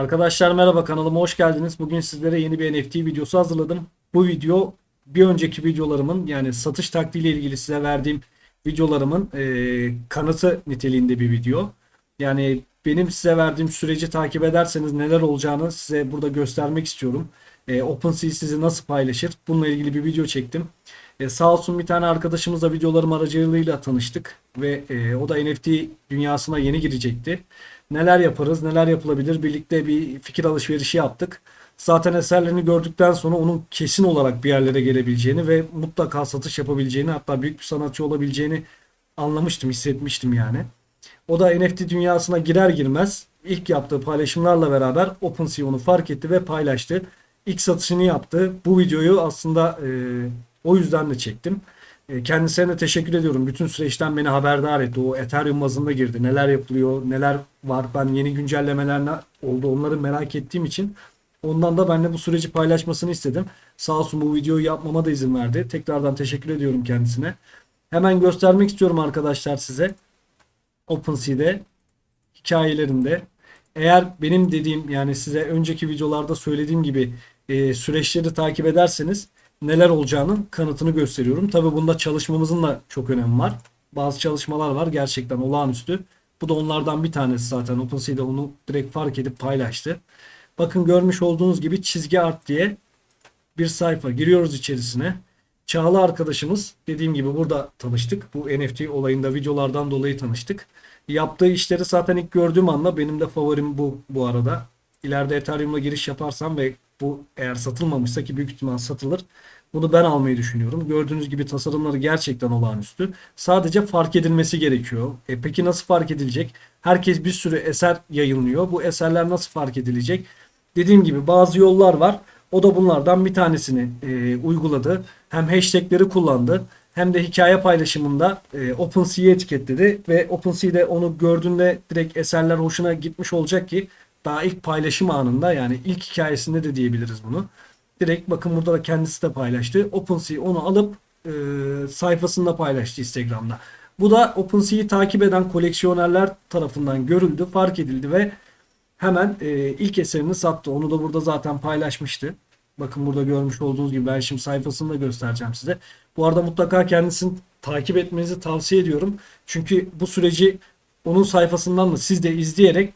Arkadaşlar merhaba kanalıma hoş geldiniz. Bugün sizlere yeni bir NFT videosu hazırladım. Bu video bir önceki videolarımın yani satış taktiğiyle ilgili size verdiğim videolarımın e, kanıtı niteliğinde bir video. Yani benim size verdiğim süreci takip ederseniz neler olacağını size burada göstermek istiyorum. E, OpenSea sizi nasıl paylaşır? Bununla ilgili bir video çektim. E, sağ olsun bir tane arkadaşımızla videolarım aracılığıyla tanıştık ve e, o da NFT dünyasına yeni girecekti. Neler yaparız, neler yapılabilir birlikte bir fikir alışverişi yaptık. Zaten eserlerini gördükten sonra onun kesin olarak bir yerlere gelebileceğini ve mutlaka satış yapabileceğini hatta büyük bir sanatçı olabileceğini anlamıştım, hissetmiştim yani. O da NFT dünyasına girer girmez ilk yaptığı paylaşımlarla beraber OpenSea onu fark etti ve paylaştı. İlk satışını yaptı. Bu videoyu aslında e, o yüzden de çektim. E, kendisine de teşekkür ediyorum. Bütün süreçten beni haberdar etti. O Ethereum bazında girdi. Neler yapılıyor, neler var. Ben yeni güncellemeler oldu onları merak ettiğim için ondan da benimle bu süreci paylaşmasını istedim. Sağ olsun bu videoyu yapmama da izin verdi. Tekrardan teşekkür ediyorum kendisine. Hemen göstermek istiyorum arkadaşlar size. OpenSea'de hikayelerinde eğer benim dediğim yani size önceki videolarda söylediğim gibi e, süreçleri takip ederseniz neler olacağının kanıtını gösteriyorum. Tabi bunda çalışmamızın da çok önemi var. Bazı çalışmalar var gerçekten olağanüstü. Bu da onlardan bir tanesi zaten. OpenSea'de onu direkt fark edip paylaştı. Bakın görmüş olduğunuz gibi çizgi art diye bir sayfa. Giriyoruz içerisine. Çağla arkadaşımız dediğim gibi burada tanıştık. Bu NFT olayında videolardan dolayı tanıştık. Yaptığı işleri zaten ilk gördüğüm anda benim de favorim bu bu arada. İleride Ethereum'la giriş yaparsam ve bu eğer satılmamışsa ki büyük ihtimal satılır. Bunu ben almayı düşünüyorum. Gördüğünüz gibi tasarımları gerçekten olağanüstü. Sadece fark edilmesi gerekiyor. E peki nasıl fark edilecek? Herkes bir sürü eser yayınlıyor. Bu eserler nasıl fark edilecek? Dediğim gibi bazı yollar var. O da bunlardan bir tanesini e, uyguladı. Hem hashtagleri kullandı hem de hikaye paylaşımında e, OpenSea'yi etiketledi ve OpenSea'de onu gördüğünde direkt eserler hoşuna gitmiş olacak ki daha ilk paylaşım anında yani ilk hikayesinde de diyebiliriz bunu. Direkt bakın burada da kendisi de paylaştı. OpenSea onu alıp e, sayfasında paylaştı Instagram'da. Bu da OpenSea'yi takip eden koleksiyonerler tarafından görüldü, fark edildi ve hemen e, ilk eserini sattı. Onu da burada zaten paylaşmıştı. Bakın burada görmüş olduğunuz gibi ben şimdi sayfasını da göstereceğim size. Bu arada mutlaka kendisini takip etmenizi tavsiye ediyorum. Çünkü bu süreci onun sayfasından da siz de izleyerek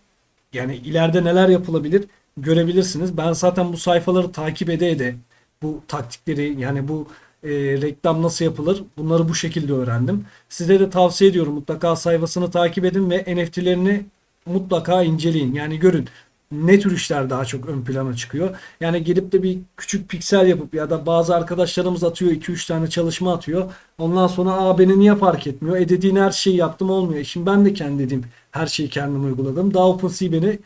yani ileride neler yapılabilir görebilirsiniz. Ben zaten bu sayfaları takip ede ede bu taktikleri yani bu e, reklam nasıl yapılır bunları bu şekilde öğrendim. Size de tavsiye ediyorum mutlaka sayfasını takip edin ve NFT'lerini mutlaka inceleyin. Yani görün ne tür işler daha çok ön plana çıkıyor. Yani gelip de bir küçük piksel yapıp ya da bazı arkadaşlarımız atıyor 2-3 tane çalışma atıyor. Ondan sonra aa beni niye fark etmiyor? E dediğin her şeyi yaptım olmuyor. E Şimdi ben de kendi dediğim her şeyi kendim uyguladım. Daha OpenSea beni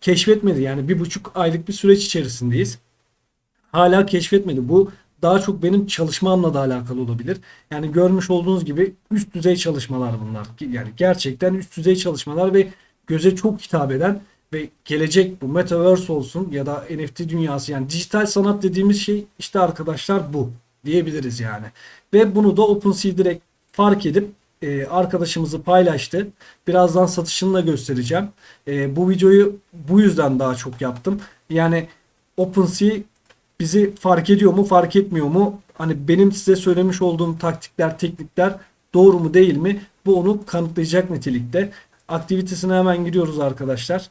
keşfetmedi. Yani bir buçuk aylık bir süreç içerisindeyiz. Hala keşfetmedi. Bu daha çok benim çalışmamla da alakalı olabilir. Yani görmüş olduğunuz gibi üst düzey çalışmalar bunlar. Yani gerçekten üst düzey çalışmalar ve göze çok hitap eden ve gelecek bu metaverse olsun ya da NFT dünyası yani dijital sanat dediğimiz şey işte arkadaşlar bu diyebiliriz yani. Ve bunu da OpenSea direkt fark edip e, arkadaşımızı paylaştı. Birazdan satışını da göstereceğim. E, bu videoyu bu yüzden daha çok yaptım. Yani OpenSea bizi fark ediyor mu fark etmiyor mu? Hani benim size söylemiş olduğum taktikler, teknikler doğru mu değil mi? Bu onu kanıtlayacak nitelikte. Aktivitesine hemen giriyoruz arkadaşlar.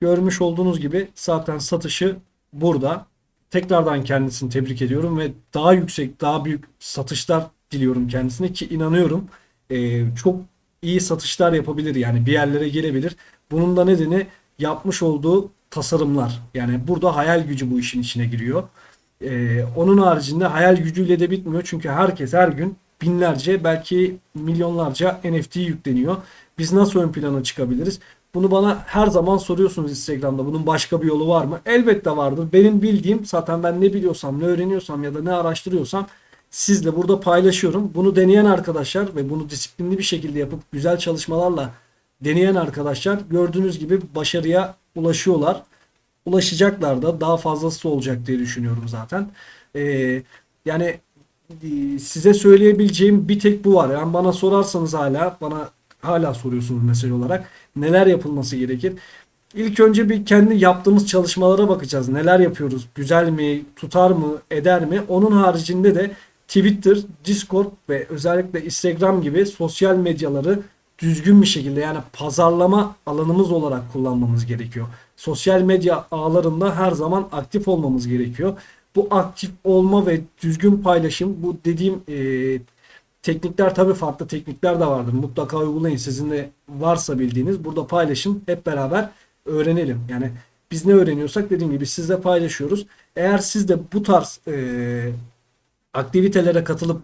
Görmüş olduğunuz gibi zaten satışı burada. Tekrardan kendisini tebrik ediyorum ve daha yüksek, daha büyük satışlar diliyorum kendisine ki inanıyorum e, çok iyi satışlar yapabilir yani bir yerlere gelebilir. Bunun da nedeni yapmış olduğu tasarımlar. Yani burada hayal gücü bu işin içine giriyor. E, onun haricinde hayal gücüyle de bitmiyor çünkü herkes her gün binlerce belki milyonlarca NFT yükleniyor. Biz nasıl ön plana çıkabiliriz? Bunu bana her zaman soruyorsunuz Instagram'da. Bunun başka bir yolu var mı? Elbette vardır. Benim bildiğim zaten ben ne biliyorsam, ne öğreniyorsam ya da ne araştırıyorsam sizle burada paylaşıyorum. Bunu deneyen arkadaşlar ve bunu disiplinli bir şekilde yapıp güzel çalışmalarla deneyen arkadaşlar gördüğünüz gibi başarıya ulaşıyorlar. Ulaşacaklar da daha fazlası olacak diye düşünüyorum zaten. Ee, yani e, size söyleyebileceğim bir tek bu var. Yani bana sorarsanız hala bana hala soruyorsunuz mesele olarak neler yapılması gerekir? ilk önce bir kendi yaptığımız çalışmalara bakacağız. Neler yapıyoruz? Güzel mi? Tutar mı? Eder mi? Onun haricinde de Twitter, Discord ve özellikle Instagram gibi sosyal medyaları düzgün bir şekilde yani pazarlama alanımız olarak kullanmamız gerekiyor. Sosyal medya ağlarında her zaman aktif olmamız gerekiyor. Bu aktif olma ve düzgün paylaşım bu dediğim e, teknikler tabii farklı teknikler de vardır. Mutlaka uygulayın. Sizin de varsa bildiğiniz burada paylaşın. Hep beraber öğrenelim. Yani biz ne öğreniyorsak dediğim gibi sizle paylaşıyoruz. Eğer siz de bu tarz e, aktivitelere katılıp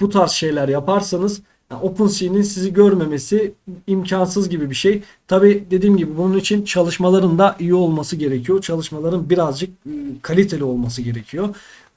bu tarz şeyler yaparsanız yani OpenSea'nin sizi görmemesi imkansız gibi bir şey. Tabi dediğim gibi bunun için çalışmaların da iyi olması gerekiyor. Çalışmaların birazcık e, kaliteli olması gerekiyor.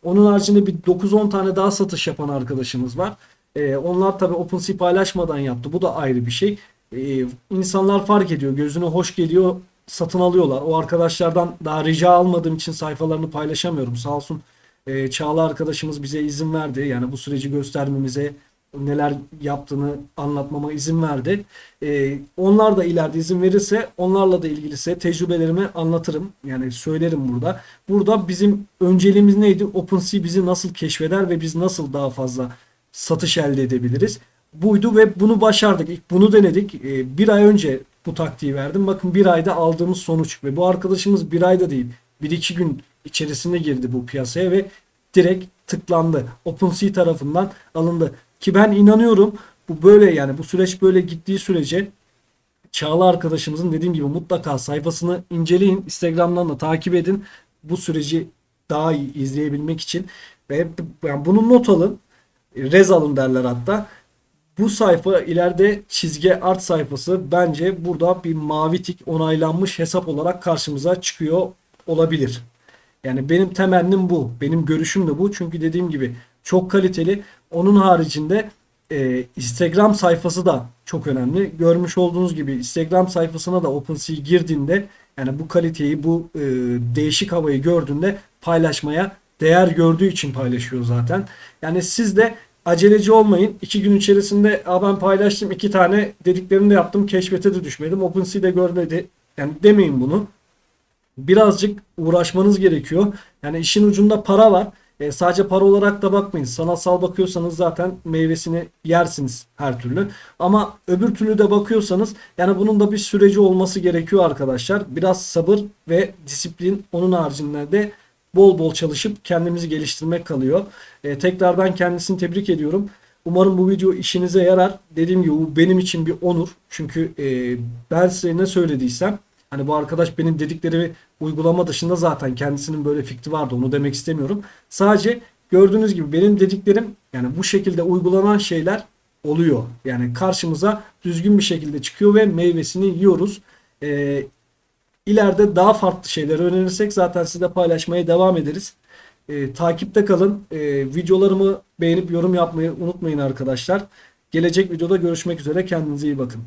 Onun haricinde bir 9-10 tane daha satış yapan arkadaşımız var. E, onlar tabi OpenSea paylaşmadan yaptı. Bu da ayrı bir şey. E, insanlar fark ediyor. Gözüne hoş geliyor. Satın alıyorlar. O arkadaşlardan daha rica almadığım için sayfalarını paylaşamıyorum. Sağ olsun e, Çağla arkadaşımız bize izin verdi. Yani bu süreci göstermemize neler yaptığını anlatmama izin verdi. E, onlar da ileride izin verirse onlarla da ilgilise tecrübelerimi anlatırım. Yani söylerim burada. Burada bizim önceliğimiz neydi? OpenSea bizi nasıl keşfeder ve biz nasıl daha fazla satış elde edebiliriz? Buydu ve bunu başardık. İlk bunu denedik. E, bir ay önce bu taktiği verdim. Bakın bir ayda aldığımız sonuç ve bu arkadaşımız bir ayda değil bir iki gün içerisinde girdi bu piyasaya ve direkt tıklandı. OpenSea tarafından alındı. Ki ben inanıyorum bu böyle yani bu süreç böyle gittiği sürece Çağla arkadaşımızın dediğim gibi mutlaka sayfasını inceleyin. Instagram'dan da takip edin. Bu süreci daha iyi izleyebilmek için ve yani bunu not alın. Rez alın derler hatta. Bu sayfa ileride çizgi art sayfası bence burada bir mavi tik onaylanmış hesap olarak karşımıza çıkıyor olabilir. Yani benim temennim bu. Benim görüşüm de bu. Çünkü dediğim gibi çok kaliteli. Onun haricinde e, Instagram sayfası da çok önemli. Görmüş olduğunuz gibi Instagram sayfasına da OpenSea girdiğinde yani bu kaliteyi, bu e, değişik havayı gördüğünde paylaşmaya değer gördüğü için paylaşıyor zaten. Yani siz de aceleci olmayın. İki gün içerisinde ben paylaştım iki tane dediklerini de yaptım. Keşfete de düşmedim. OpenSea de görmedi. Yani demeyin bunu birazcık uğraşmanız gerekiyor. Yani işin ucunda para var. E, sadece para olarak da bakmayın. Sanatsal bakıyorsanız zaten meyvesini yersiniz her türlü. Ama öbür türlü de bakıyorsanız yani bunun da bir süreci olması gerekiyor arkadaşlar. Biraz sabır ve disiplin onun haricinde de bol bol çalışıp kendimizi geliştirmek kalıyor. E, tekrardan kendisini tebrik ediyorum. Umarım bu video işinize yarar. Dediğim gibi bu benim için bir onur. Çünkü e, ben size ne söylediysem Hani bu arkadaş benim dedikleri uygulama dışında zaten kendisinin böyle fikri vardı. Onu demek istemiyorum. Sadece gördüğünüz gibi benim dediklerim yani bu şekilde uygulanan şeyler oluyor. Yani karşımıza düzgün bir şekilde çıkıyor ve meyvesini yiyoruz. Ee, ileride daha farklı şeyler öğrenirsek zaten size paylaşmaya devam ederiz. Ee, takipte kalın. Ee, videolarımı beğenip yorum yapmayı unutmayın arkadaşlar. Gelecek videoda görüşmek üzere. Kendinize iyi bakın.